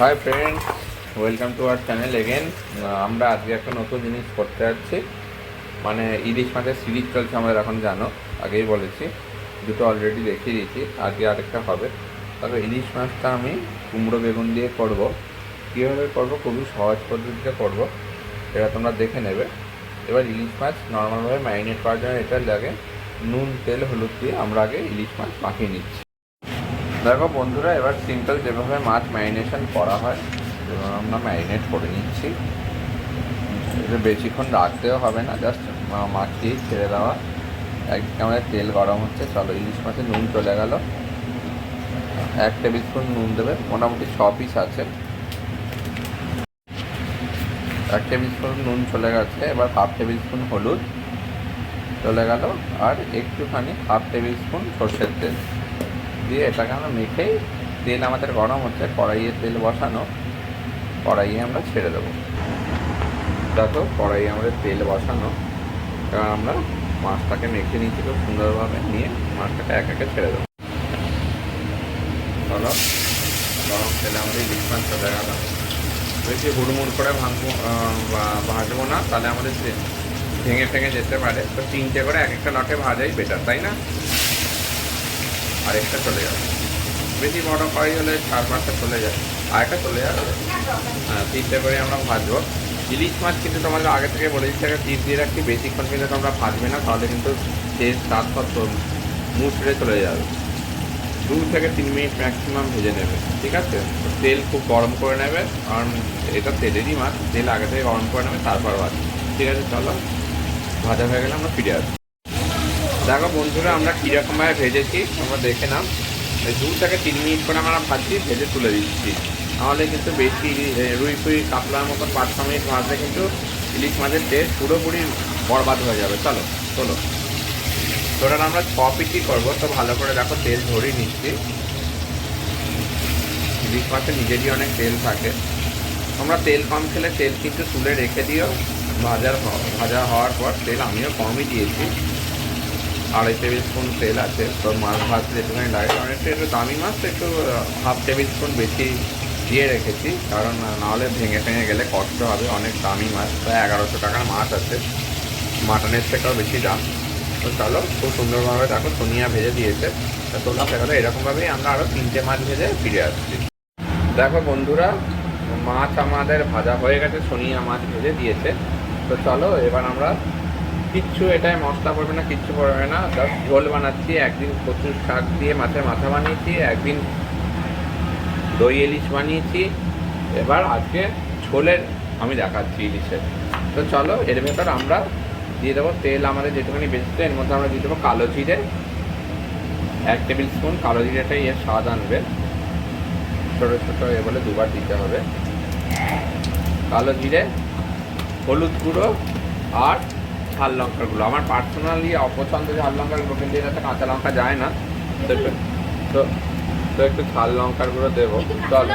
Hi friends welcome to our channel again আমরা আজকে একটা নতুন জিনিস করতে যাচ্ছি। মানে ইলিশ মাছের সিরিজ চলছে আমাদের এখন, জানো? আগেই বলেছি। দুটো অলরেডি দেখিয়ে দিয়েছি। আজকে আরেকটা হবে। তবে ইলিশ মাছটা আমি কুমড়ো বেগুন দিয়ে করব। কীভাবে করব? খুবই সহজ পদ্ধতিতে করব। এটা তোমরা দেখে নেবে। এবার ইলিশ মাছ নর্মালভাবে ম্যারিনেট করার জন্য এটা লাগে নুন, তেল, হলুদ দিয়ে আমরা আগে ইলিশ মাছ মাখিয়ে নিচ্ছি। দেখো বন্ধুরা, এবার সিম্পল যেভাবে মাছ ম্যারিনেশন করা হয় সেভাবে আমরা ম্যারিনেট করে নিচ্ছি। এটা বেশিক্ষণ রাখতেও হবে না জাস্ট মাখিয়ে ছেড়ে দেওয়া। আমাদের তেল গরম হচ্ছে, চলো ইলিশ মাছে নুন চলে গেল। এক টেবিল স্পুন নুন দেবে, মোটামুটি ছ পিস আছে। এক টেবিল স্পুন নুন চলে গেছে, এবার হাফ টেবিল স্পুন হলুদ চলে গেল, আর একটুখানি হাফ টেবিল স্পুন সর্ষের তেল। দিয়ে এটাকে আমরা মেখেই তেল আমাদের গরম হচ্ছে, কড়াইয়ে তেল বসানো, কড়াইয়ে আমরা ছেড়ে দেবো। দেখো, কড়াইয়ে আমাদের তেল বসানো, এবার আমরা মাছটাকে মেখে নিচ্ছি খুব সুন্দরভাবে, নিয়ে মাছটাকে এক একে ছেড়ে দেবো। চলো, গরম তেলে আমাদের ইলিশ মাছ চলে গেল বেশি হুড়মুড় করে ভাঙবো ভাজবো না, তাহলে আমাদের ভেঙে ফেঙে যেতে পারে, তো তিনটে করে এক একটা লটে ভাজাই বেটার তাই না? আরেকটা চলে যাবে। বেশি বড় কড়াই হলে চার পাঁচটা চলে যায়। আরেকটা চলে যাবে। হ্যাঁ তিনটে করে আমরা ভাজবো। ইলিশ মাছ কিন্তু তোমাদের আগে থেকে বলে দিচ্ছি, একটা টিপ দিয়ে রাখছি। বেশিক্ষণ কিন্তু তোমরা ভাজবে না, তাহলে কিন্তু টেস্ট স্বাদ সব মুচড়ে চলে যাবে। দু থেকে তিন মিনিট ম্যাক্সিমাম ভেজে নেবে, ঠিক আছে? তেল খুব গরম করে নেবে, কারণ এটা তেলেরই মাছ। তেল আগে থেকে গরম করে নেবে, তারপর ভাজ ঠিক আছে, চলো। ভাজা হয়ে গেলে আমরা ফিরে আসব। দেখো বন্ধুরা, আমরা কীরকমভাবে ভেজেছি, তোমরা দেখে নাও। দু থেকে তিন মিনিট করে আমরা ভাজছি, ভেজে তুলে দিচ্ছি। নাহলে কিন্তু বেশি রুই ফুই, কাতলার মতন পাঁচ ছ মিনিট ভাজলে কিন্তু ইলিশ মাছের টেস্ট পুরোপুরি বরবাদ হয়ে যাবে। চলো চলো। টোটাল আমরা ছ পিসই করব, তো ভালো করে দেখো, তেল ধরিয়ে নিচ্ছি। ইলিশ মাছের নিজেরই অনেক তেল থাকে। তোমরা তেল কম খেলে তেল কিন্তু তুলে রেখে দিও। ভাজার ভাজা হওয়ার পর তেল আমিও কমই দিয়েছি। আড়াই টেবিল স্পুন তেল আছে, তো মাছ ভাজতে যেটুখানি লাগে, কারণ একটু একটু দামি মাছ একটু হাফ টেবিল স্পুন বেশি দিয়ে রেখেছি, কারণ নাহলে ভেঙে ভেঙে গেলে কষ্ট হবে, অনেক দামি মাছ, প্রায় এগারোশো টাকার মাছ আছে, মাটনের থেকেও বেশি দাম। তো চলো, খুব সুন্দরভাবে দেখো, সোনিয়া ভেজে দিয়েছে, তা তোমরা সেখানে এরকমভাবেই আমরা আরও তিনটে মাছ ভেজে ফিরে আসছি। দেখো বন্ধুরা, মাছ আমাদের ভাজা হয়ে গেছে, সোনিয়া মাছ ভেজে দিয়েছে। তো চলো, এবার আমরা কিচ্ছু এটায় মশলা পড়বে না, কিচ্ছু পড়বে না। জাস্ট ঝোল বানাচ্ছি, একদিন কচুর শাক দিয়ে মাথায় মাথা বানিয়েছি, একদিন দই ইলিশ বানিয়েছি। এবার আজকে ঝোলের আমি দেখাচ্ছি ইলিশের। তো চলো, এর ভেতর আমরা দিয়ে দেবো তেল আমাদের যেটুখানি বেঁচেছে এর মধ্যে আমরা দিয়ে দেবো কালো জিরে। এক টেবিল স্পুন কালো জিরেটাই এর স্বাদ আনবে। ছোটো ছোটো এ বলে দুবার দিতে হবে। কালো জিরে, হলুদ গুঁড়ো আর ঝাল লঙ্কার গুঁড়ো আমার পার্সোনালি অপছন্দ ঝাল লঙ্কার গুঁড়ো কিন্তু এটাতে কাঁচা লঙ্কা যায় না। তো একটু- তো তো একটু ঝাল লঙ্কার গুঁড়ো দেবো। চলো।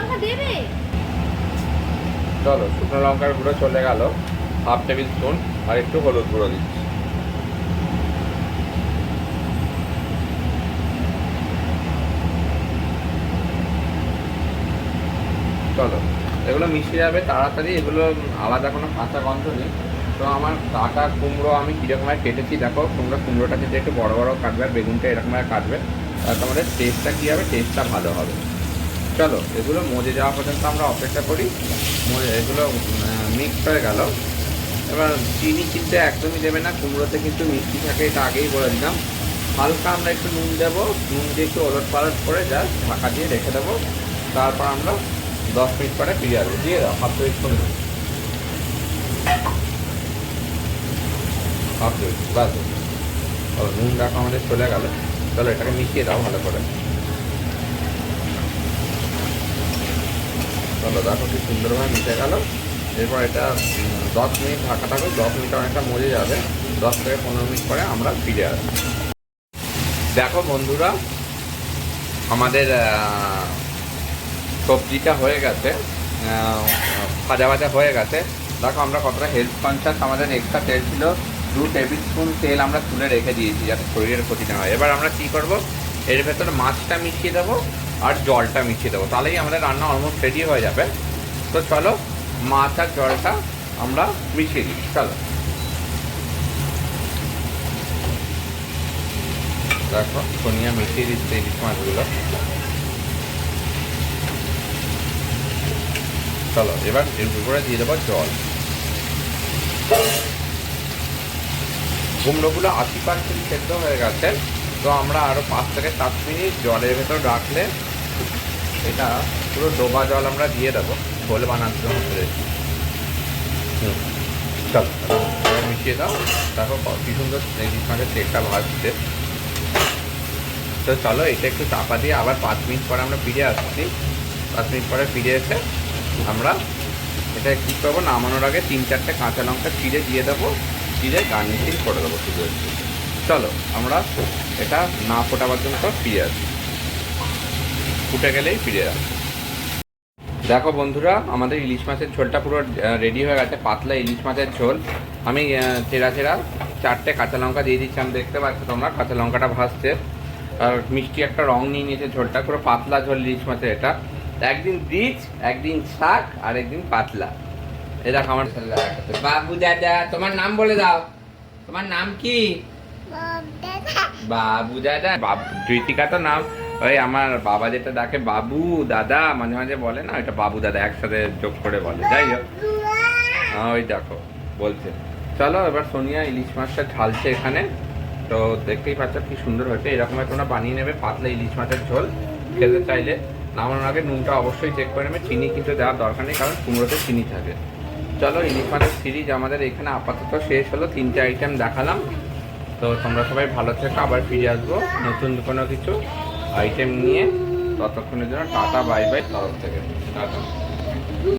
চলো শুকনো লঙ্কার গুঁড়ো চলে গেল। হাফ টেবিল স্পুন আর একটু হলুদ গুঁড়ো দিচ্ছি। চলো এগুলো মিশে যাবে তাড়াতাড়ি। এগুলো আলাদা কোনো কাঁচা গন্ধ নেই। তো আমার কাটা কুমড়ো আমি কীরকমভাবে কেটেছি, দেখো তোমরা কুমড়োটা যদি একটু বড় বড় কাটবে, আর বেগুনটা এরকমভাবে কাটবে, তাহলে তোমাদের টেস্টটা কী হবে? টেস্টটা ভালো হবে। চলো, এগুলো মজে যাওয়া পর্যন্ত আমরা অপেক্ষা করি। এগুলো মিক্স হয়ে গেল। এবার চিনি কিন্তু একদমই দেবে না, কুমড়োতে কিন্তু মিষ্টি থাকে, এটা আগেই বলে দিলাম। হালকা আমরা একটু নুন দেবো, নুন দিয়ে একটু ওলট পালট করে জাস্ট ঢাকা দিয়ে রেখে দেবো। তারপর আমরা দশ মিনিট পরে ফিরে আসব। দিয়ে দাও হাফ প্লেট করে হাফ বাস। নুন ডাকা আমাদের চলে গেল। চলো এটাকে মিশিয়ে দাও ভালো করে। চলো দেখো কি সুন্দরভাবে মিশে গেল। এরপর এটা দশ মিনিট ঢাকা থাকবে দশ মিনিট অনেকটা মজে যাবে। দশ থেকে পনেরো মিনিট পরে আমরা ফিরে আসব। দেখো বন্ধুরা, আমাদের সবজিটা হয়ে গেছে ভাজা ভাজা হয়ে গেছে। দেখো আমরা কতটা হেলথ কনসিয়াস আমাদের এক্সট্রা তেল ছিল দু টেবিল স্পুন তেল আমরা তুলে রেখে দিয়েছি যাতে শরীরের ক্ষতি না হয়। এবার আমরা কী করব? এর ভেতরে মাছটা মিশিয়ে দেবো আর জলটা মিশিয়ে দেবো। তাহলেই আমাদের রান্না অলমোস্ট রেডি হয়ে যাবে। তো চলো, মাছ আর জলটা আমরা মিশিয়ে দিই। চলো। দেখো সোনিয়া মিশিয়ে দিচ্ছে ইলিশ মাছগুলো। চলো, এবার এর উপরে দিয়ে দেবো জল। কুমড়োগুলো আশি পার্সেন্ট সেদ্ধ হয়ে গেছে। তো আমরা আরও পাঁচ থেকে সাত মিনিট জলের ভেতর রাখলে এটা পুরো ডোবা জল আমরা দিয়ে দেবো ঝোল বানাতে হবে হুম। চলো মিশিয়ে দাও। তারপর কি সুন্দর ইলিশ মাছের তেলটা ভাজছে। তো চলো এটা একটু চাপা দিয়ে আবার পাঁচ মিনিট পরে আমরা ফিরে আসছি। পাঁচ মিনিট পরে ফিরে এসে আমরা এটা কী করব নামানোর আগে তিন চারটে কাঁচা লঙ্কা চিড়ে দিয়ে দেবো। চিড়ে গার্নিশিং করে দেবো শুধু একটু চলো, আমরা এটা না ফোটা পর্যন্ত ফিরে আসি। ফুটে গেলেই ফিরে আসি। দেখো বন্ধুরা, আমাদের ইলিশ মাছের ঝোলটা পুরো রেডি হয়ে গেছে, পাতলা ইলিশ মাছের ঝোল। আমি চেরা চেরা চারটে কাঁচা লঙ্কা দিয়ে দিচ্ছি, আমি দেখতে পাচ্ছ তোমরা, কাঁচা লঙ্কাটা ভাজছে। আর মিষ্টি একটা রং নিয়ে নিয়েছে ঝোলটা, পুরো পাতলা ঝোল ইলিশ মাছের এটা। একদিন রিচ, একদিন শাক আর একদিন পাতলা। এ দেখো আমার বাবু দাদা তোমার নাম বলে দাও। তোমার নাম কি? বাবু দাদা। ঋতিকা তো নাম। ওই আমার বাবা যেটা ডাকে বাবু দাদা মাঝে মাঝে বলে না ওইটা বাবু দাদা একসাথে যোগ করে বলে। যাই হোক। হ্যাঁ, ওই দেখো বলছে। চলো এবার সোনিয়া ইলিশ মাছটা ঢালছে এখানে। তো দেখতেই পাচ্ছ কি সুন্দর হয়েছে। এরকম তোমরা বানিয়ে নেবে পাতলা ইলিশ মাছের ঝোল। খেতে চাইলে নামানোর আগে নুনটা অবশ্যই চেক করে নেবে। চিনি কিন্তু দেওয়ার দরকার নেই কারণ কুমড়োতে চিনি থাকে। চলো ইলিশ সিরিজ আমাদের এখানে আপাতত শেষ হলো, তিনটে আইটেম দেখালাম। তো তোমরা সবাই ভালো থেকো, আবার ফিরে আসব নতুন কোনো কিছু আইটেম নিয়ে। ততক্ষণের জন্য টাটা বাই বাই তরফ থেকে। টাটা।